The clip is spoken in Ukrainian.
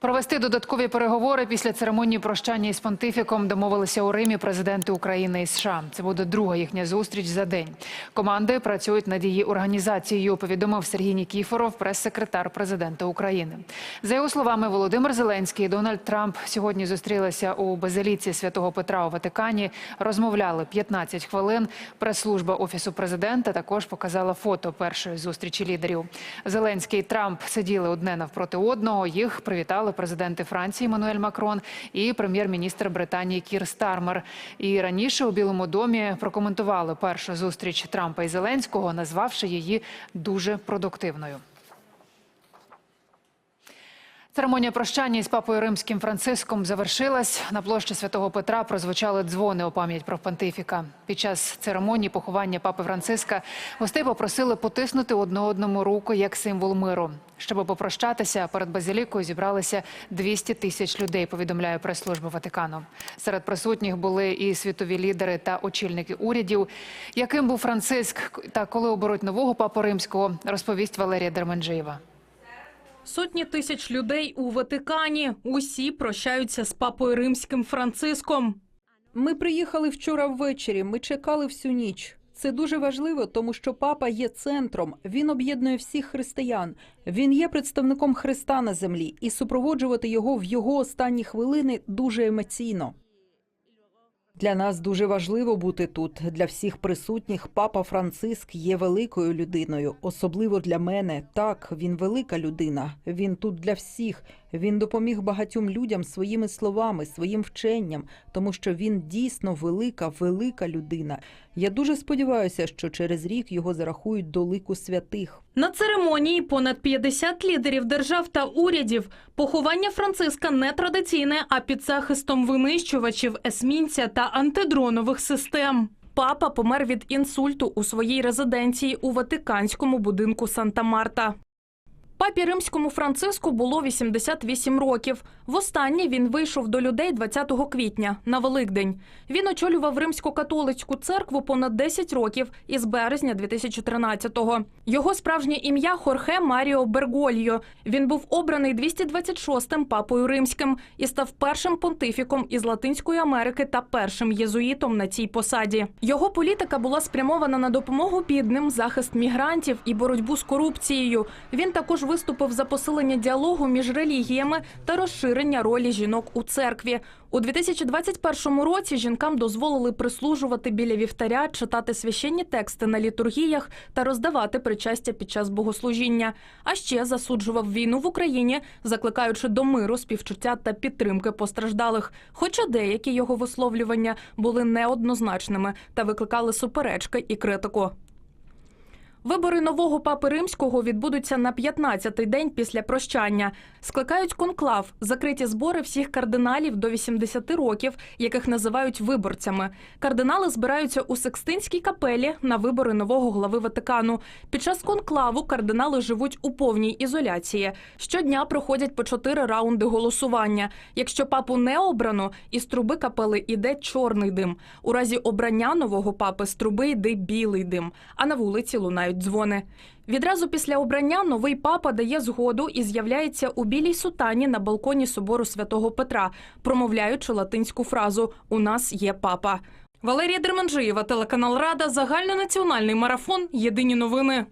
Провести додаткові переговори після церемонії прощання із понтифіком домовилися у Римі президенти України і США. Це буде друга їхня зустріч за день. Команди працюють над її організацією. Повідомив Сергій Нікіфоров, прес-секретар президента України. За його словами, Володимир Зеленський і Дональд Трамп сьогодні зустрілися у базиліці святого Петра у Ватикані. Розмовляли 15 хвилин. Прес-служба офісу президента також показала фото першої зустрічі лідерів. Зеленський і Трамп сиділи одне навпроти одного. Їх привітали президенти Франції Мануель Макрон і прем'єр-міністр Британії Кір Стармер. І раніше у Білому домі прокоментували першу зустріч Трампа і Зеленського, назвавши її дуже продуктивною. Церемонія прощання із папою римським Франциском завершилась. На площі святого Петра прозвучали дзвони у пам'ять про понтифіка. Під час церемонії поховання папи Франциска гостей попросили потиснути одне одному руку як символ миру. Щоб попрощатися, перед базилікою зібралися 200 тисяч людей. Повідомляє прес-служба Ватикану. Серед присутніх були і світові лідери та очільники урядів. Яким був Франциск та коли оберуть нового папу римського, розповість Валерія Дерменджиєва. Сотні тисяч людей у Ватикані. Усі прощаються з папою римським Франциском. Ми приїхали вчора ввечері. Ми чекали всю ніч. Це дуже важливо, тому що папа є центром. Він об'єднує всіх християн. Він є представником Христа на землі, і супроводжувати його в його останні хвилини дуже емоційно. Для нас дуже важливо бути тут. Для всіх присутніх папа Франциск є великою людиною, особливо для мене. Так, він велика людина. Він тут для всіх. Він допоміг багатьом людям своїми словами, своїм вченням, тому що він дійсно велика, велика людина. Я дуже сподіваюся, що через рік його зарахують до лику святих. На церемонії понад 50 лідерів держав та урядів. Поховання Франциска не традиційне, а під захистом винищувачів, есмінця та антидронових систем. Папа помер від інсульту у своїй резиденції у Ватиканському будинку Санта-Марта. Папі римському Франциску було 88 років. Востаннє він вийшов до людей 20 квітня на Великдень. Він очолював римсько-католицьку церкву понад 10 років із березня 2013-го. Його справжнє ім'я Хорхе Маріо Бергольо. Він був обраний 226-м папою римським і став першим понтифіком із Латинської Америки та першим єзуїтом на цій посаді. Його політика була спрямована на допомогу бідним, захист мігрантів і боротьбу з корупцією. Він також виступив за посилення діалогу між релігіями та розширення ролі жінок у церкві. У 2021 році жінкам дозволили прислужувати біля вівтаря, читати священні тексти на літургіях та роздавати причастя під час богослужіння. А ще засуджував війну в Україні, закликаючи до миру, співчуття та підтримки постраждалих. Хоча деякі його висловлювання були неоднозначними та викликали суперечки і критику. Вибори нового папи римського відбудуться на 15-й день після прощання. Скликають конклав, закриті збори всіх кардиналів до 80 років, яких називають виборцями. Кардинали збираються у Секстинській капелі на вибори нового глави Ватикану. Під час конклаву кардинали живуть у повній ізоляції. Щодня проходять по чотири раунди голосування. Якщо папу не обрано, із труби капели іде чорний дим. У разі обрання нового папи з труби йде білий дим, а на вулиці лунають дзвони. Відразу після обрання новий папа дає згоду і з'являється у білій сутані на балконі собору святого Петра, промовляючи латинську фразу У нас є папа. Валерія Дерманжиєва, телеканал Рада, загальнонаціональний марафон. Єдині новини.